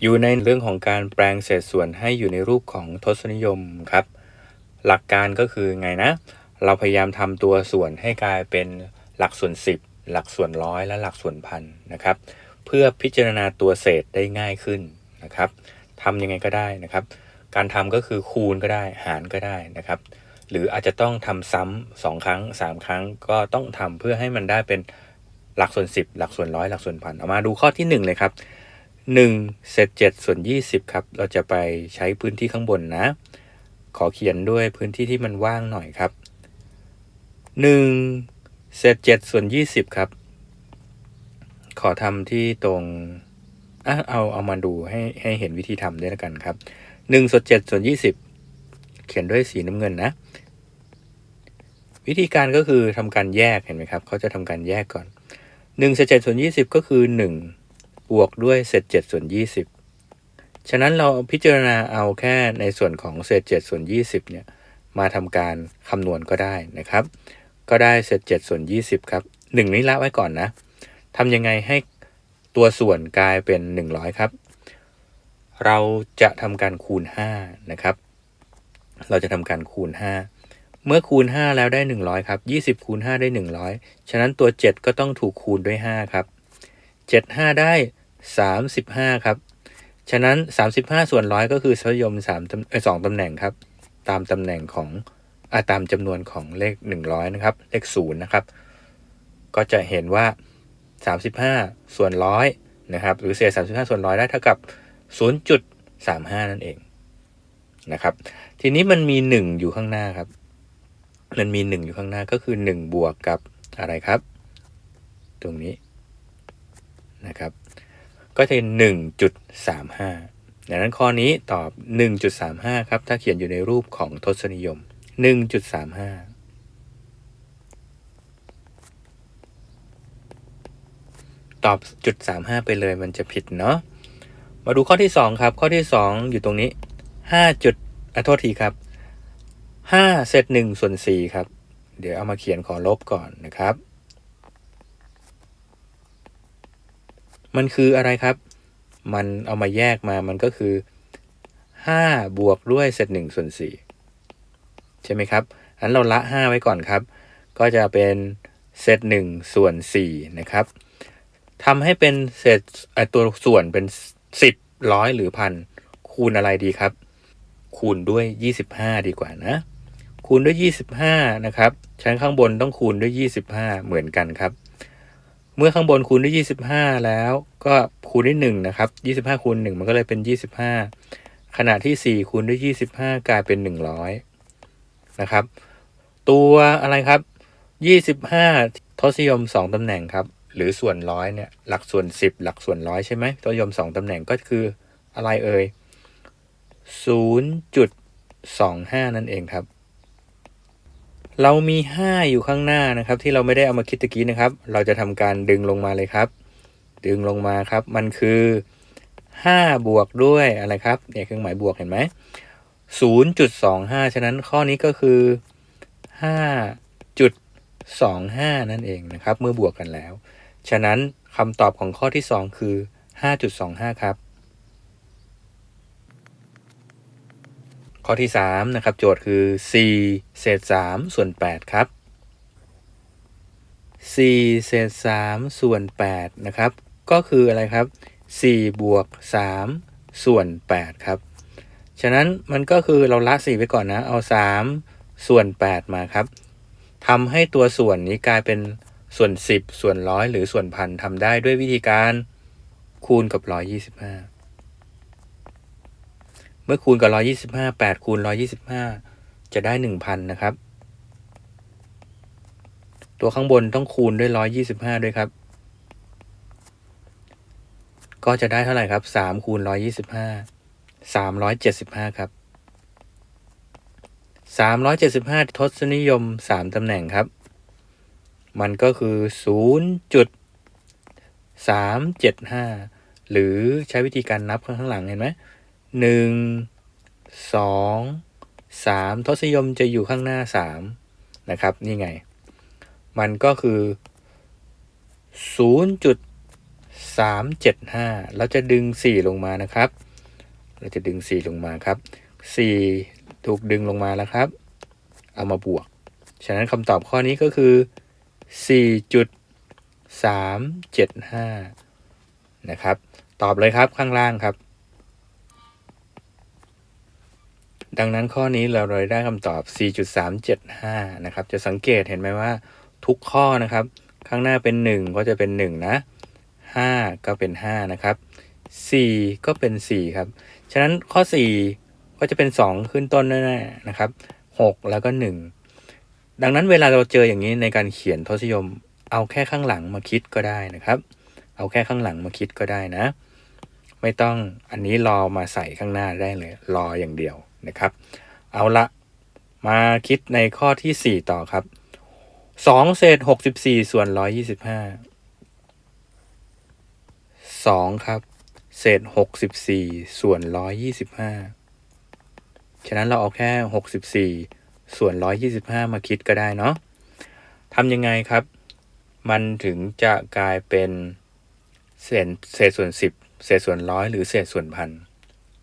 อยู่ในเรื่องของการแปลงเศษส่วนให้อยู่ในรูปของทศนิยมครับ หลักการก็คือไงนะ เราพยายามทำตัวส่วนให้กลายเป็นหลักส่วน 10 หลักส่วนร้อยและหลักส่วนพันนะครับ เพื่อพิจารณาตัวเศษได้ง่ายขึ้นนะครับทำยังไงก็ได้นะครับ การทำก็คือคูณก็ได้หารก็ได้นะครับ หรืออาจจะต้องทำซ้ำสองครั้ง 3 ครั้งก็ต้องทำเพื่อให้มันได้เป็นหลักส่วน 10 หลักส่วนร้อยหลักส่วนพันเอามาดูข้อที่ 1 เลยครับ 1เศษ7ส่วน 20 ครับ เราจะไปใช้พื้นที่ข้างบนนะ ขอเขียนด้วยพื้นที่ที่มันว่างหน่อยครับ1เศษ7ส่วน 20 ครับ ขอทำที่ตรงอะเอาเอามาดูให้ให้เห็นวิธีทำด้วยแล้วกันครับ1ส่วน7ส่วน 20 เขียนด้วยสีน้ำเงินนะ วิธีการก็คือทำการแยกเห็นไหมครับ เขาจะทำการแยกก่อน1เศษ7ส่วน 20 ก็คือ 1 บวกด้วยเศษ7ส่วน 20 ฉะนั้นเราพิจารณาเอาแค่ในส่วนของเศษ7ส่วน 20 เนี่ย มาทำการคำนวณก็ได้นะครับ ก็ได้เศษ7ส่วน 20 ครับ 1 นี้ละไว้ก่อนนะทำยังไงให้ตัวส่วนกลายเป็น 100 ครับ เราจะทำการคูณ 5 นะครับ เราจะทำการคูณ 5 เมื่อคูณ 5 แล้วได้ 100 ครับ 20 คูณ 5 ได้ 100 ฉะนั้นตัว 7 ก็ต้องถูกคูณด้วย 5 ครับ 7 5 ได้ 35 ครับ ฉะนั้น 35 ส่วนร้อยก็คือทศนิยม3ตำเอ่อ2ตำแหน่งครับ ตามตำแหน่งของอาตามจำนวนของเลข 100 นะครับ เลข 0 นะครับ ก็จะเห็นว่า 35 ส่วนร้อยนะครับ หรือเศษ35 ส่วนร้อยได้เท่ากับ 0.35 นั่นเองนะครับ ทีนี้มันมี 1 อยู่ข้างหน้าครับ มันมี 1 อยู่ข้างหน้าก็คือ 1 บวกกับอะไรครับ ตรงนี้นะครับ ก็จะเป็น1.35ดังนั้นข้อนี้ตอบ 1.35 ครับ ถ้าเขียนอยู่ในรูปของทศนิยม 1.35 ตอบจุดสามห้าไปเลยมันจะผิดเนาะ มาดูข้อที่สองครับ ข้อที่สองอยู่ตรงนี้ห้าจุดอะโทษทีครับห้าเศษหนึ่งส่วนสี่ครับ เดี๋ยวเอามาเขียนขอลบก่อนนะครับ มันคืออะไรครับ มันเอามาแยกมามันก็คือห้าบวกด้วยเศษหนึ่งส่วนสี่ใช่ไหมครับอันเราละห้าไว้ก่อนครับ ก็จะเป็นเศษหนึ่งส่วนสี่นะครับทำให้เป็นเศษตัวส่วนเป็นสิบร้อยหรือพันคูณอะไรดีครับ คูณด้วยยี่สิบห้าดีกว่านะ คูณด้วยยี่สิบห้านะครับชั้นข้างบนต้องคูณด้วยยี่สิบห้าเหมือนกันครับ เมื่อข้างบนคูณด้วยยี่สิบห้าแล้วก็คูณด้วยหนึ่งนะครับยี่สิบห้าคูณหนึ่งมันก็เลยเป็นยี่สิบห้าขณะที่สี่คูณด้วยยี่สิบห้ากลายเป็นหนึ่งร้อยนะครับ ตัวอะไรครับยี่สิบห้าทศนิยมสองตำแหน่งครับ หรือส่วนร้อยเนี่ยหลักส่วน 10 หลักส่วนร้อยใช่ไหมทศนิยม 2ตำแหน่งก็คืออะไรเอ่ย0.25 นั่นเองครับ เรามี 5 อยู่ข้างหน้านะครับ ที่เราไม่ได้เอามาคิดตะกี้นะครับ เราจะทำการดึงลงมาเลยครับ ดึงลงมาครับ มันคือ5บวกด้วยอะไรครับเนี่ยเครื่องหมายบวกเห็นไหม0.25 ฉะนั้นข้อนี้ก็คือ 5.25 นั่นเองนะครับ เมื่อบวกกันแล้ว ฉะนั้นคำตอบของข้อที่ 2 คือ 5.25 ครับ ข้อที่3นะครับโจทย์คือ 4 เศษ 3 ส่วน 8 ครับ 4 เศษ 3 ส่วน 8 นะครับ ก็คืออะไรครับ 4 บวก 3 ส่วน 8 ครับ ฉะนั้นมันก็คือเราละ 4 ไว้ก่อนนะ เอา 3 ส่วน 8 มาครับทำให้ตัวส่วนนี้กลายเป็นส่วน 10 ส่วนร้อยหรือส่วนพันทำได้ด้วยวิธีการคูณกับ 125 เมื่อคูณกับ125 8คูณ125จะได้1,000นะครับ ตัวข้างบนต้องคูณด้วย125ด้วยครับ ก็จะได้เท่าไหร่ครับ3คูณ125 375ครับ375ทศนิยม3ตำแหน่งครับ มันก็คือ0.375หรือใช้วิธีการนับข้างหลังเห็นไหม หนึ่งสองสามทศนิยมจะอยู่ข้างหน้าสามนะครับ นี่ไง มันก็คือศูนย์จุดสามเจ็ดห้าเราจะดึงสี่ลงมานะครับ เราจะดึงสี่ลงมาครับสี่ถูกดึงลงมาแล้วครับ เอามาบวก ฉะนั้นคำตอบข้อนี้ก็คือสี่จุดสามเจ็ดห้านะครับ ตอบเลยครับข้างล่างครับ ดังนั้นข้อนี้เราเลยได้คำตอบ 4.375 นะครับ จะสังเกตเห็นไหมว่าทุกข้อนะครับ ข้างหน้าเป็น 1 ก็จะเป็น 1 นะ 5 ก็เป็น 5 นะครับ 4 ก็เป็น 4 ครับ ฉะนั้นข้อ 4 ก็จะเป็น 2 ขึ้นต้นแน่ๆนะครับ 6 แล้วก็ 1 ดังนั้นเวลาเราเจออย่างนี้ในการเขียนทศนิยม เอาแค่ข้างหลังมาคิดก็ได้นะครับ เอาแค่ข้างหลังมาคิดก็ได้นะ ไม่ต้องอันนี้รอมาใส่ข้างหน้าได้เลย รออย่างเดียว นะครับ เอาละมาคิดในข้อที่ 4 ต่อครับ 2 เศษ 64 ส่วน 125 2 ครับ เศษ 64 ส่วน 125 ฉะนั้นเราเอาแค่ 64 ส่วน 125 มาคิดก็ได้เนาะทำยังไงครับ มันถึงจะกลายเป็นเศษเศษส่วน 10 เศษส่วนร้อยหรือเศษส่วนพัน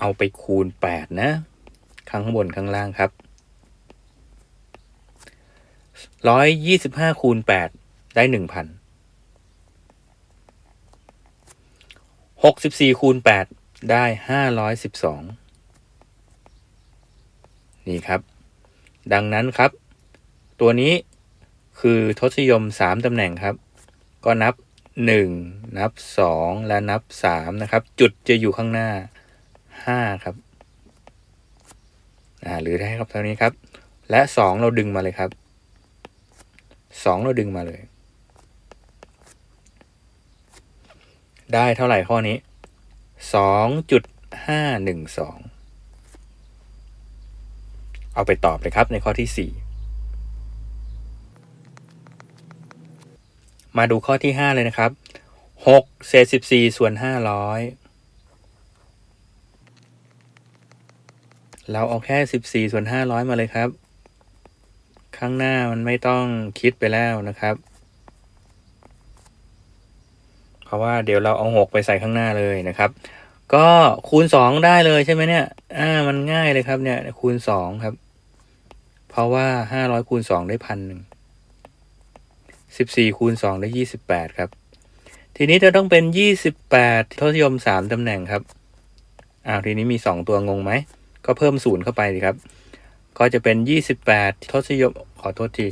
เอาไปคูณ 8 นะ ข้างบนข้างล่างครับ125คูณ8ได้1,000 64คูณ8ได้512นี่ครับ ดังนั้นครับ ตัวนี้คือทศนิยม3ตำแหน่งครับ ก็นับ1นับ2และนับ3นะครับ จุดจะอยู่ข้างหน้า5ครับ อ่าหรือได้ครับเท่านี้ครับ และ 2 เราดึงมาเลยครับ 2 เราดึงมาเลย ได้เท่าไหร่ข้อนี้ 2.512 เอาไปตอบเลยครับในข้อที่ 4 มาดูข้อที่ 5 เลยนะครับ 6 เศษ 14 ส่วน 500 เราเอาแค่14ส่วน500มาเลยครับ ข้างหน้ามันไม่ต้องคิดไปแล้วนะครับ เพราะว่าเดี๋ยวเราเอา6ไปใส่ข้างหน้าเลยนะครับ ก็คูณ2ได้เลยใช่ไหมเนี่ยอ่ามันง่ายเลยครับเนี่ย คูณ2ครับ เพราะว่า500คูณ2ได้พันหนึ่ง14คูณ2ได้28ครับ ทีนี้จะต้องเป็น28ทศนิยม3ตำแหน่งครับอ้าวทีนี้มี2ตัวงงไหม ก็เพิ่มศูนย์เข้าไปดีครับ ก็จะเป็น28ทศนิยมขอโทษที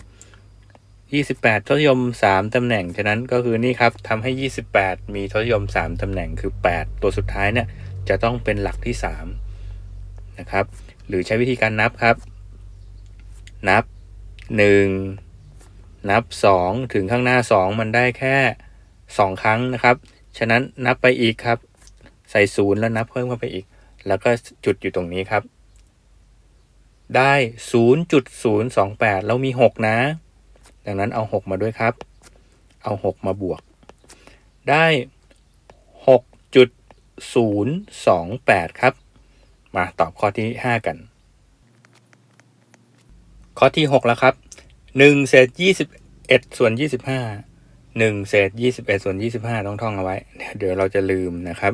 28ทศนิยม3ตำแหน่ง ฉะนั้นก็คือนี่ครับทำให้28มีทศนิยม3ตำแหน่งคือ8ตัวสุดท้ายเนี่ยจะต้องเป็นหลักที่3นะครับ หรือใช้วิธีการนับครับ นับ1นับ2ถึงข้างหน้า2มันได้แค่2ครั้งนะครับ ฉะนั้นนับไปอีกครับ ใส่ศูนย์แล้วนับเพิ่มเข้าไปอีก แล้วก็จุดอยู่ตรงนี้ครับ ได้ 0.028แล้วมี 6 นะ ดังนั้นเอา 6 มาด้วยครับ เอา 6 มาบวก ได้ 6.028 ครับ มาตอบข้อที่ 5 กัน ข้อที่ 6 แล้วครับ1เศษ21 ส่วน 25 1เศษ21 ส่วน 25 ต้องท่องเอาไว้ เดี๋ยวเราจะลืมนะครับ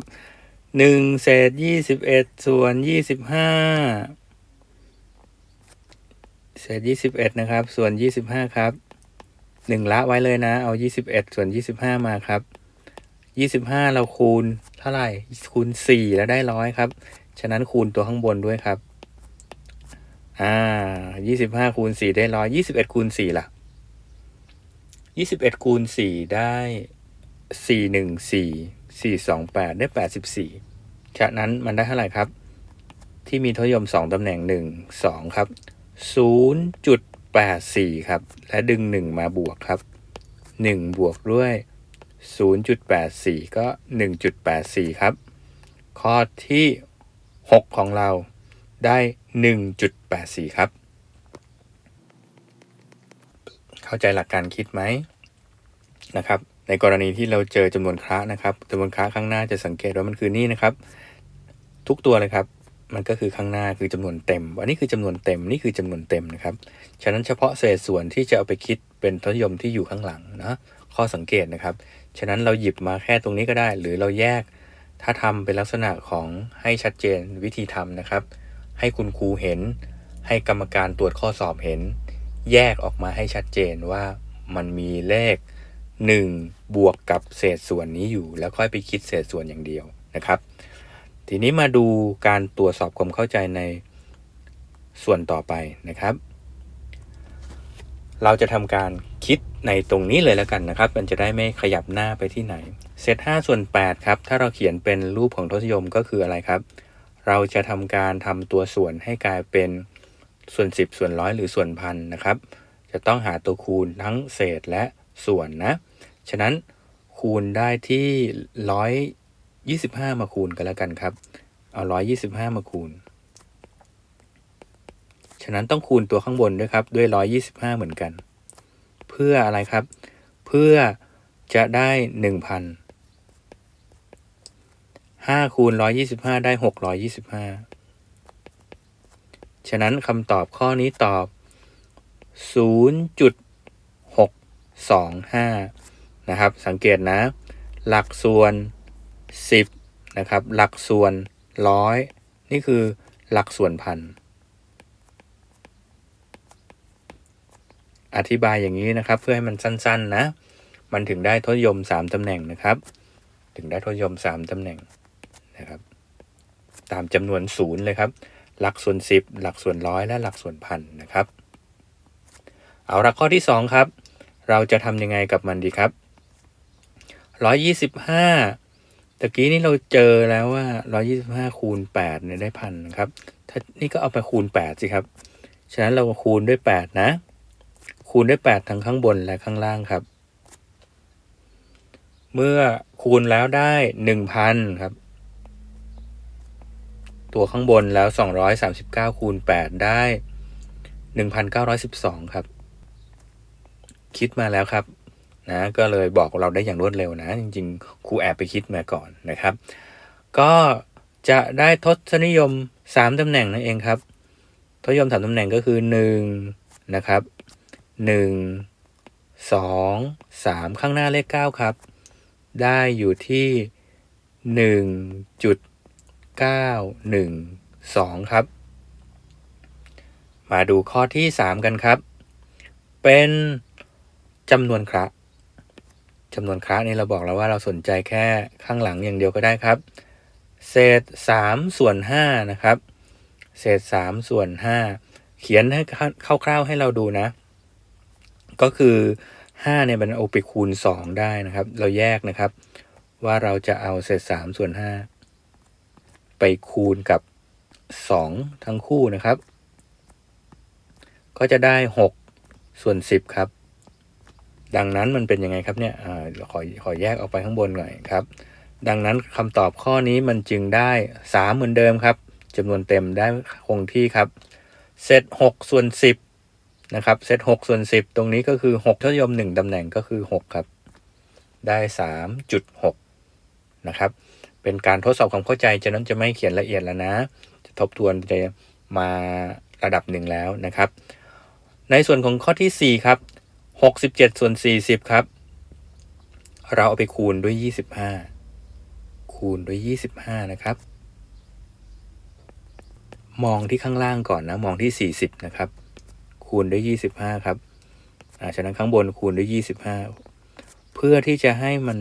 หนึ่งเศษยี่สิบเอ็ดส่วนยี่สิบห้าเศษยี่สิบเอ็ดนะครับ ส่วนยี่สิบห้าครับหนึ่งละไว้เลยนะ เอายี่สิบเอ็ดส่วนยี่สิบห้ามาครับยี่สิบห้าเราคูณเท่าไหร่คูณสี่แล้วได้ร้อยครับ ฉะนั้นคูณตัวข้างบนด้วยครับ อ่ายี่สิบห้าคูณสี่ได้ร้อยยี่สิบเอ็ดคูณสี่ล่ะยี่สิบเอ็ดคูณสี่ได้สี่หนึ่งสี่ 428 ได้ 84 ฉะนั้นมันได้เท่าไหร่ครับ ที่มีทศนิยม 2 ตำแหน่ง 1 2 ครับ 0.84 ครับ และดึง 1 มาบวกครับ 1 บวกด้วย 0.84 ก็ 1.84 ครับ ข้อที่ 6 ของเราได้ 1.84 ครับ เข้าใจหลักการคิดไหมนะครับ ในกรณีที่เราเจอจำนวนคระนะครับจำนวนคระข้างหน้าจะสังเกตว่ามันคือนี่นะครับ ทุกตัวเลยครับ มันก็คือข้างหน้าคือจำนวนเต็ม อันนี้คือจำนวนเต็มนี่คือจำนวนเต็มนะครับ ฉะนั้นเฉพาะเศษส่วนที่จะเอาไปคิดเป็นทศนิยมที่อยู่ข้างหลังนะข้อสังเกตนะครับ ฉะนั้นเราหยิบมาแค่ตรงนี้ก็ได้ หรือเราแยกถ้าทำเป็นลักษณะของให้ชัดเจนวิธีทำนะครับ ให้คุณครูเห็น ให้กรรมการตรวจข้อสอบเห็น แยกออกมาให้ชัดเจนว่ามันมีเลข 1 บวกกับเศษส่วนนี้อยู่ แล้วค่อยไปคิดเศษส่วนอย่างเดียวนะครับ ทีนี้มาดูการตรวจสอบความเข้าใจในส่วนต่อไปนะครับ เราจะทำการคิดในตรงนี้เลยแล้วกันนะครับ มันจะได้ไม่ขยับหน้าไปที่ไหน เศษ5ส่วน8ครับ ถ้าเราเขียนเป็นรูปของทศนิยมก็คืออะไรครับ เราจะทำการทำตัวส่วนให้กลายเป็นส่วน 10 ส่วนร้อยหรือส่วนพันนะครับ จะต้องหาตัวคูณทั้งเศษและส่วนนะ ฉะนั้นคูณได้ที่ 125 มาคูณกันแล้วกันครับ เอา 125 มาคูณ ฉะนั้นต้องคูณตัวข้างบนด้วยครับ ด้วย 125 เหมือนกัน เพื่ออะไรครับ เพื่อจะได้ 1,000 5คูณ125 ได้ 625 ฉะนั้นคำตอบข้อนี้ตอบ 0.625 นะครับ สังเกตนะ หลักส่วน 10 นะครับ หลักส่วนร้อยนี่คือหลักส่วนพัน อธิบายอย่างนี้นะครับ เพื่อให้มันสั้น ๆ นะ มันถึงได้ทศยม 3ตำแหน่งนะครับ ถึงได้ทศยม 3ตำแหน่งนะครับ ตามจำนวนศูนย์เลยครับ หลักส่วน 10 หลักส่วนร้อยและหลักส่วนพันนะครับ เอาละข้อที่ 2 ครับ เราจะทำยังไงกับมันดีครับ 125ตะกี้นี่เราเจอแล้วว่า125คูณ8เนี่ยได้พันครับ ถ้านี่ก็เอาไปคูณ8สิครับ ฉะนั้นเราคูณด้วย8นะ คูณด้วย8ทั้งข้างบนและข้างล่างครับ เมื่อคูณแล้วได้1,000ครับ ตัวข้างบนแล้ว239คูณ8ได้1,912ครับ คิดมาแล้วครับ นะก็เลยบอกเราได้อย่างรวดเร็วนะ จริงๆครูแอบไปคิดมาก่อนนะครับ ก็จะได้ทศนิยม 3ตำแหน่งนั่นเองครับ ทศนิยม3ตำแหน่งก็คือ 1 นะครับ 1 2 3 ข้างหน้าเลข 9 ครับ ได้อยู่ที่ 1.912 ครับ มาดูข้อที่ 3 กันครับ เป็นจำนวนคระ จำนวนคระนี่เราบอกแล้วว่าเราสนใจแค่ข้างหลังอย่างเดียวก็ได้ครับ เศษ3ส่วน5นะครับ เศษ3ส่วน5เขียนให้คร่าวๆให้เราดูนะ ก็คือ5เนี่ยมันเอาไปคูณ 2 ได้นะครับ เราแยกนะครับ ว่าเราจะเอาเศษ3ส่วน5ไปคูณกับ 2 ทั้งคู่นะครับ ก็จะได้ 6 ส่วน 10 ครับ ดังนั้นมันเป็นยังไงครับเนี่ยอ่าขอขอแยกออกไปข้างบนหน่อยครับ ดังนั้นคำตอบข้อนี้มันจึงได้ 3 เหมือนเดิมครับจำนวนเต็มได้คงที่ครับเซต6ส่วน10นะครับเซต6ส่วน10ตรงนี้ก็คือ6ทศนิยม1ตำแหน่งก็คือ6ครับ ได้3.6นะครับเป็นการทดสอบความเข้าใจฉะนั้นจะไม่เขียนละเอียดแล้วนะ จะทบทวนจะมาระดับหนึ่งแล้วนะครับ ในส่วนของข้อที่ 4 ครับ 67ส่วน40ครับ เราเอาไปคูณด้วย25คูณด้วย25นะครับ มองที่ข้างล่างก่อนนะ มองที่40นะครับ คูณด้วย25ครับอ่าฉะนั้นข้างบนคูณด้วย25เพื่อที่จะให้มัน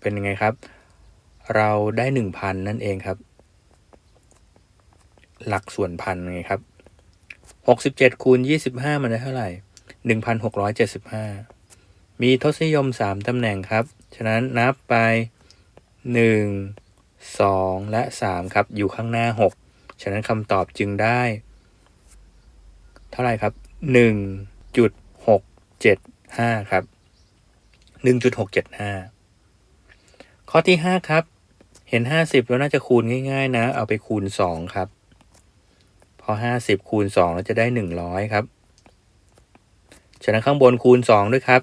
เป็นยังไงครับ เราได้1,000นั่นเองครับ หลักส่วนพันไงครับ67คูณ25มันได้เท่าไหร่ 1,675 มีทศนิยม 3 ตำแหน่งครับ ฉะนั้นนับไป 1 2 และ 3 ครับ อยู่ข้างหน้า 6 ฉะนั้นคำตอบจึงได้ เท่าไหร่ครับ 1.675 ครับ 1.675 ข้อที่ 5 ครับ เห็น 50 แล้วน่าจะคูณง่ายๆ นะ เอาไปคูณ 2 ครับ พอ 50 คูณ 2 แล้วจะได้ 100 ครับ ฉะนั้นข้างบนคูณ 2 ด้วยครับ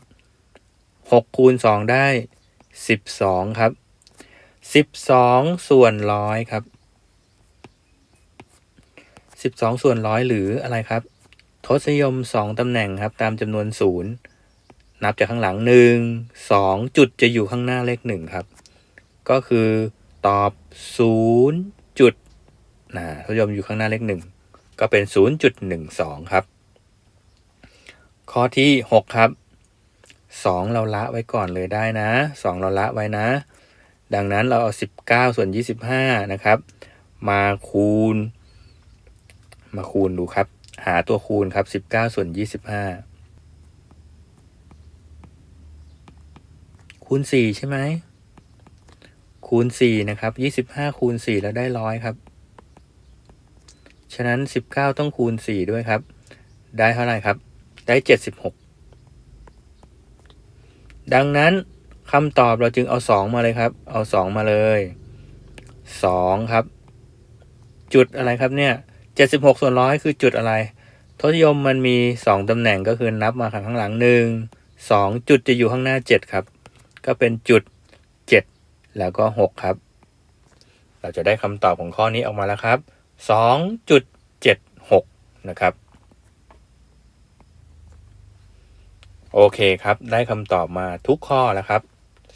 6 คูณ 2 ได้ 12 ครับ 12 ส่วนร้อยครับ 12 ส่วนร้อยหรืออะไรครับ ทศนิยม 2 ตำแหน่งครับ ตามจำนวน 0 นับจากข้างหลังหนึ่งสองจุดจะอยู่ข้างหน้าเลขหนึ่งครับ ก็คือตอบศูนย์จุดนะทศนิยมอยู่ข้างหน้าเลขหนึ่งก็เป็นศูนย์จุดหนึ่งสองครับ ข้อที่หกครับสองเราละไว้ก่อนเลยได้นะสองเราละไว้นะ ดังนั้นเราเอาสิบเก้าส่วนยี่สิบห้านะครับ มาคูณ มาคูณดูครับ หาตัวคูณครับสิบเก้าส่วนยี่สิบห้าคูณสี่ใช่ไหมคูณสี่นะครับยี่สิบห้าคูณสี่แล้วได้ร้อยครับ ฉะนั้นสิบเก้าต้องคูณสี่ด้วยครับ ได้เท่าไหร่ครับ ได้เจ็ดสิบหกดังนั้นคำตอบเราจึงเอาสองมาเลยครับ เอาสองมาเลยสองครับ จุดอะไรครับเนี่ยเจ็ดสิบหกส่วนร้อยคือจุดอะไรทศนิยมมันมีสองตำแหน่งก็คือนับมาข้างหลังหนึ่งสองจุดจะอยู่ข้างหน้าเจ็ดครับ ก็เป็นจุดเจ็ดแล้วก็หกครับ เราจะได้คำตอบของข้อนี้ออกมาแล้วครับสองจุดเจ็ดหกนะครับ โอเคครับ ได้คำตอบมาทุกข้อแล้วครับ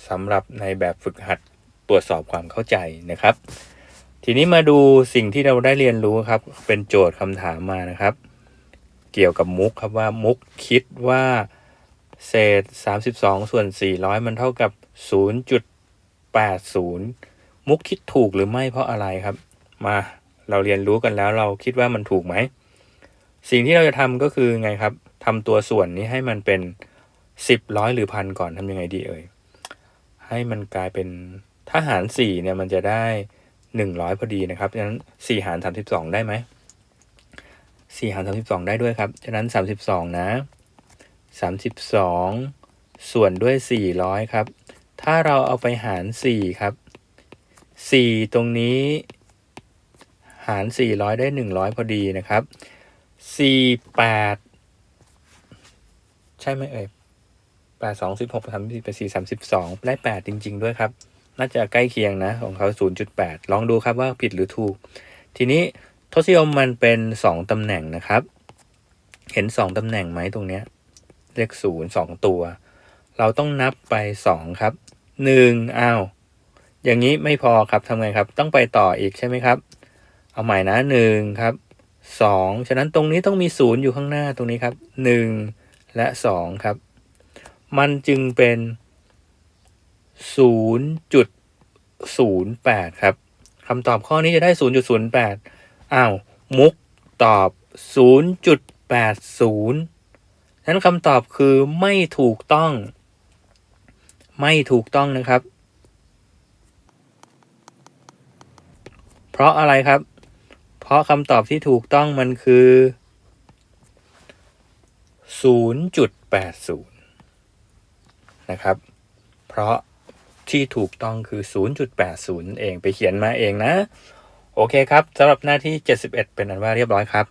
สำหรับในแบบฝึกหัดตรวจสอบความเข้าใจนะครับ ทีนี้มาดูสิ่งที่เราได้เรียนรู้ครับ เป็นโจทย์คำถามมานะครับ เกี่ยวกับมุกครับว่ามุกคิดว่าเศษ 32 ส่วน 400 มันเท่ากับ 0.80 มุกคิดถูกหรือไม่เพราะอะไรครับ มาเราเรียนรู้กันแล้วเราคิดว่ามันถูกไหม สิ่งที่เราจะทำก็คือไงครับ ทำตัวส่วนนี้ให้มันเป็นสิบร้อยหรือพันก่อนทำยังไงดีเอ่ย ให้มันกลายเป็นถ้าหารสี่เนี่ยมันจะได้หนึ่งร้อยพอดีนะครับฉะนั้นสี่หารสามสิบสองได้ไหมสี่หารสามสิบสองได้ด้วยครับฉะนั้นสามสิบสองนะสามสิบสองส่วนด้วยสี่ร้อยครับ ถ้าเราเอาไปหารสี่ครับสี่ตรงนี้หารสี่ร้อยได้หนึ่งร้อยพอดีนะครับสี่แปด ช่ไหมเอ่ยแปดสองสิบหกสามสิบสี่สามสิบสองได้แปดจริง ๆ ด้วยครับ น่าจะใกล้เคียงนะ ของเขาศูนย์จุดแปดลองดูครับว่าผิดหรือถูก ทีนี้ทศนิยมมันเป็นสองตำแหน่งนะครับ เห็นสองตำแหน่งไหมตรงเนี้ย เลขศูนย์สองตัว เราต้องนับไปสองครับหนึ่งอ้าวอย่างนี้ไม่พอครับทำไงครับ ต้องไปต่ออีกใช่ไหมครับ เอาใหม่นะหนึ่งครับสองฉะนั้นตรงนี้ต้องมีศูนย์อยู่ข้างหน้าตรงนี้ครับหนึ่ง และสองครับ มันจึงเป็นศูนย์จุดศูนย์แปดครับคำตอบข้อนี้จะได้ศูนย์จุดศูนย์แปดอ้าว มุกตอบศูนย์จุดแปดศูนย์ฉะนั้นคำตอบคือไม่ถูกต้อง ไม่ถูกต้องนะครับ เพราะอะไรครับ เพราะคำตอบที่ถูกต้องมันคือ 0.80 นะครับ เพราะที่ถูกต้องคือ 0.80 เองไปเขียนมาเองนะ โอเคครับสำหรับหน้าที่ 71 เป็นอันว่าเรียบร้อยครับ